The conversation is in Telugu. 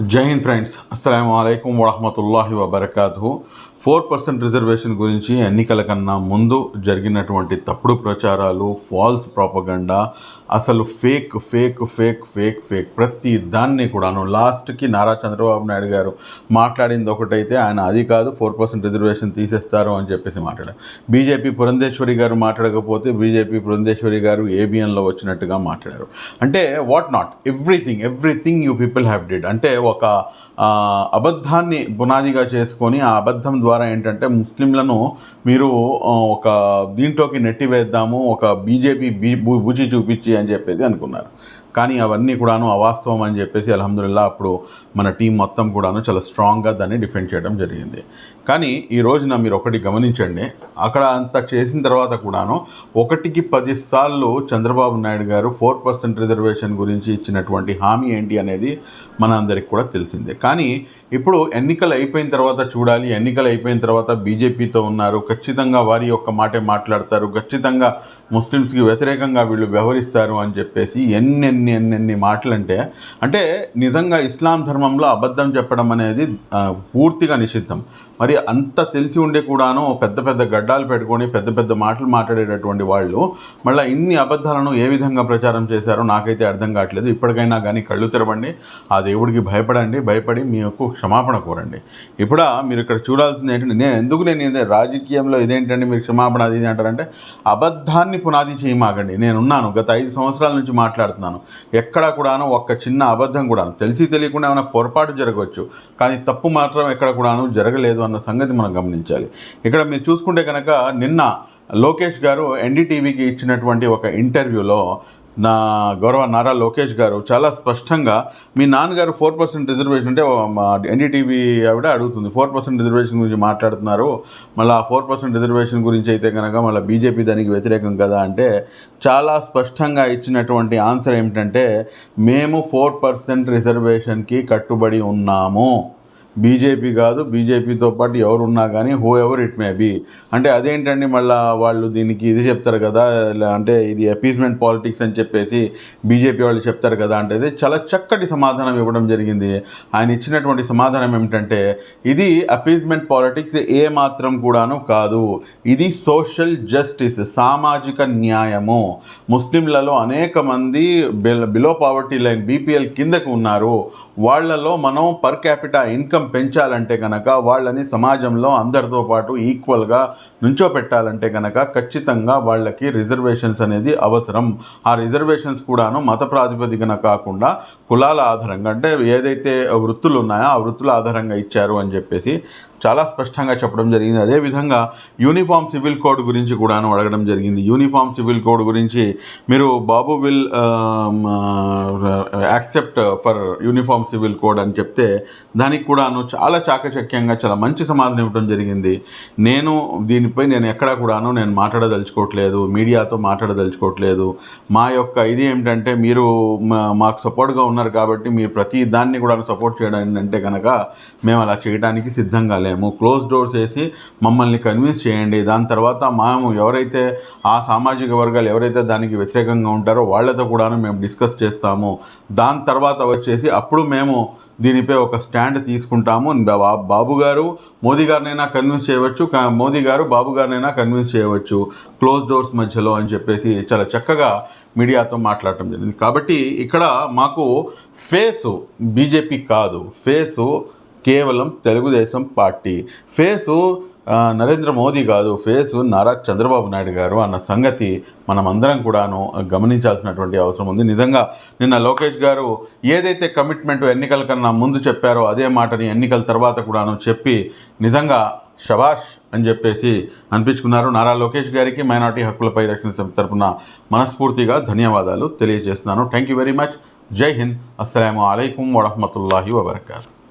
జై హింద్ ఫ్రెండ్స్ అస్సలం అయికం వరహమతుల్లాహి వబర్కాతు ఫోర్ పర్సెంట్ రిజర్వేషన్ గురించి ఎన్నికల కన్నా ముందు జరిగినటువంటి తప్పుడు ప్రచారాలు ఫాల్స్ ప్రాపగండా అసలు fake fake fake fake fake ప్రతి దాన్ని కూడాను లాస్ట్కి నారా చంద్రబాబు నాయుడు గారు మాట్లాడింది ఒకటైతే ఆయన అది కాదు ఫోర్ పర్సెంట్ రిజర్వేషన్ తీసేస్తారు అని చెప్పేసి మాట్లాడారు. బీజేపీ పురంధేశ్వరి గారు మాట్లాడకపోతే బీజేపీ పురంధేశ్వరి గారు ఏబిఎన్లో వచ్చినట్టుగా మాట్లాడారు. అంటే what not everything everything you people have did అంటే ఒక అబద్ధాన్ని పునాదిగా చేసుకొని ఆ అబద్ధం ద్వారా ఏంటంటే ముస్లింలను మీరు ఒక దీంట్లోకి నెట్టివేద్దాము ఒక బీజేపీ బీ బు- బుజి చూపించి అని చెప్పేది అనుకున్నారు. కానీ అవన్నీ కూడాను అవాస్తవం అని చెప్పేసి అల్హమ్దుల్లా అప్పుడు మన టీం మొత్తం కూడాను చాలా స్ట్రాంగ్గా దాన్ని డిఫెండ్ చేయడం జరిగింది. కానీ ఈ రోజున మీరు ఒకటి గమనించండి అక్కడ అంత చేసిన తర్వాత కూడాను ఒకటికి పది సార్లు చంద్రబాబు నాయుడు గారు ఫోర్ పర్సెంట్ రిజర్వేషన్ గురించి ఇచ్చినటువంటి హామీ ఏంటి అనేది మన అందరికి కూడా తెలిసిందే. కానీ ఇప్పుడు ఎన్నికలు అయిపోయిన తర్వాత చూడాలి ఎన్నికలు అయిపోయిన తర్వాత బీజేపీతో ఉన్నారు ఖచ్చితంగా వారి యొక్క మాటే మాట్లాడతారు ఖచ్చితంగా ముస్లిమ్స్కి వ్యతిరేకంగా వీళ్ళు వ్యవహరిస్తారు అని చెప్పేసి ఎన్నెన్ని ఎన్నెన్ని మాటలు అంటే అంటే నిజంగా ఇస్లాం ధర్మంలో అబద్ధం చెప్పడం అనేది పూర్తిగా నిషిద్ధం. మరి అంత తెలిసి ఉండే కూడాను పెద్ద పెద్ద గడ్డాలు పెట్టుకొని పెద్ద పెద్ద మాటలు మాట్లాడేటటువంటి వాళ్ళు మళ్ళీ ఇన్ని అబద్ధాలను ఏ విధంగా ప్రచారం చేశారో నాకైతే అర్థం కావట్లేదు. ఇప్పటికైనా కానీ కళ్ళు తెరవండి ఆ దేవుడికి భయపడండి భయపడి మీ యొక్క క్షమాపణ కోరండి. ఇప్పుడు మీరు ఇక్కడ చూడాల్సింది ఏంటంటే నేను ఎందుకు నేను రాజకీయంలో ఇదేంటండి మీరు క్షమాపణ అది అంటారంటే అబద్ధాన్ని పునాది చేయమాగండి నేనున్నాను గత ఐదు సంవత్సరాల నుంచి మాట్లాడుతున్నాను. ఎక్కడ కూడాను ఒక్క చిన్న అబద్ధం కూడాను. తెలిసి తెలియకుండా ఏమైనా పొరపాటు జరగవచ్చు కానీ తప్పు మాత్రం ఎక్కడ కూడాను జరగలేదు అన్న సంగతి మనం గమనించాలి. ఇక్కడ మీరు చూసుకుంటే కనుక నిన్న లోకేష్ గారు ఎన్డీటీవీకి ఇచ్చినటువంటి ఒక ఇంటర్వ్యూలో నా గౌరవ నారా లోకేష్ గారు చాలా స్పష్టంగా మీ నాన్నగారు ఫోర్ పర్సెంట్ రిజర్వేషన్ అంటే మా ఎన్డీటీవీ ఆవిడ అడుగుతుంది ఫోర్ పర్సెంట్ రిజర్వేషన్ గురించి మాట్లాడుతున్నారు. మళ్ళీ ఆ ఫోర్ పర్సెంట్ రిజర్వేషన్ గురించి అయితే కనుక మళ్ళీ బీజేపీ దానికి వ్యతిరేకం కదా అంటే చాలా స్పష్టంగా ఇచ్చినటువంటి ఆన్సర్ ఏమిటంటే మేము ఫోర్ పర్సెంట్ రిజర్వేషన్కి కట్టుబడి ఉన్నాము. బీజేపీ కాదు బీజేపీతో పాటు ఎవరు ఉన్నా కానీ whoever it may be అంటే అదేంటండి మళ్ళీ వాళ్ళు దీనికి ఇది చెప్తారు కదా అంటే ఇది అపీస్మెంట్ పాలిటిక్స్ అని చెప్పేసి బీజేపీ వాళ్ళు చెప్తారు కదా అంటే ఇది చాలా చక్కటి సమాధానం ఇవ్వడం జరిగింది. ఆయన ఇచ్చినటువంటి సమాధానం ఏమిటంటే ఇది అపీస్మెంట్ పాలిటిక్స్ ఏ మాత్రం కూడాను కాదు ఇది సోషల్ జస్టిస్ సామాజిక న్యాయము. ముస్లింలలో అనేక మంది బిలో పావర్టీ లైన్ బీపీఎల్ కిందకు ఉన్నారు. వాళ్ళలో మనం పర్ క్యాపిటా ఇన్కమ్ పెంచాలంటే కనుక వాళ్ళని సమాజంలో అందరితో పాటు ఈక్వల్గా నుంచోపెట్టాలంటే కనుక ఖచ్చితంగా వాళ్ళకి రిజర్వేషన్స్ అనేది అవసరం. ఆ రిజర్వేషన్స్ కూడాను మత ప్రాతిపదికన కాకుండా కులాల ఆధారంగా అంటే ఏదైతే వృత్తులు ఉన్నాయో ఆ వృత్తుల ఆధారంగా ఇచ్చారు అని చెప్పేసి చాలా స్పష్టంగా చెప్పడం జరిగింది. అదేవిధంగా యూనిఫామ్ సివిల్ కోడ్ గురించి కూడాను అడగడం జరిగింది. యూనిఫామ్ సివిల్ కోడ్ గురించి మీరు Babu will accept for uniform civil code అని చెప్తే దానికి కూడా తాను చాలా చాకచక్యంగా చాలా మంచి సమాధానం ఇవ్వడం జరిగింది. నేను దీనిపై నేను ఎక్కడా కూడాను నేను మాట్లాడదలుచుకోవట్లేదు మీడియాతో మాట్లాడదలుచుకోవట్లేదు. మా యొక్క ఇది ఏమిటంటే మీరు మా- మాకు సపోర్ట్గా ఉన్నారు కాబట్టి మీరు ప్రతి దాన్ని కూడా సపోర్ట్ చేయడానికి అంటే కనుక మేము అలా చేయడానికి సిద్ధంగా లేము. క్లోజ్ డోర్స్ వేసి మమ్మల్ని కన్విన్స్ చేయండి. దాని తర్వాత మేము ఎవరైతే ఆ సామాజిక వర్గాలు ఎవరైతే దానికి వ్యతిరేకంగా ఉంటారో వాళ్ళతో కూడాను మేము డిస్కస్ చేస్తాము. దాని తర్వాత వచ్చేసి అప్పుడు మేము దీనిపై ఒక స్టాండ్ తీసుకుంటాము. బా- బాబు గారు మోదీ గారినైనా కన్విన్స్ చేయవచ్చు. మోదీ గారు బాబు గారినైనా కన్విన్స్ చేయవచ్చు. క్లోజ్ డోర్స్ మధ్యలో అని చెప్పేసి చాలా చక్కగా మీడియాతో మాట్లాడటం జరిగింది. కాబట్టి ఇక్కడ మాకు ఫేసు బీజేపీ కాదు. ఫేసు కేవలం తెలుగుదేశం పార్టీ. ఫేసు నరేంద్ర మోదీ కాదు ఫేస్ నారా చంద్రబాబు నాయుడు గారు అన్న సంగతి మనమందరం కూడాను గమనించాల్సినటువంటి అవసరం ఉంది. నిజంగా నిన్న లోకేష్ గారు ఏదైతే కమిట్మెంట్ ఎన్నికల కన్నా ముందు చెప్పారో అదే మాటని ఎన్నికల తర్వాత కూడాను చెప్పి నిజంగా షబాష్ అని చెప్పేసి అనిపించుకున్నారు. నారా లోకేష్ గారికి మైనార్టీ హక్కులపై రక్షణ సమితి తరపున మనస్ఫూర్తిగా ధన్యవాదాలు తెలియజేస్తున్నాను. Thank you very much. Jai Hind. అస్సలం అయికం వరహమతుల్లాహి వబర్కాతు.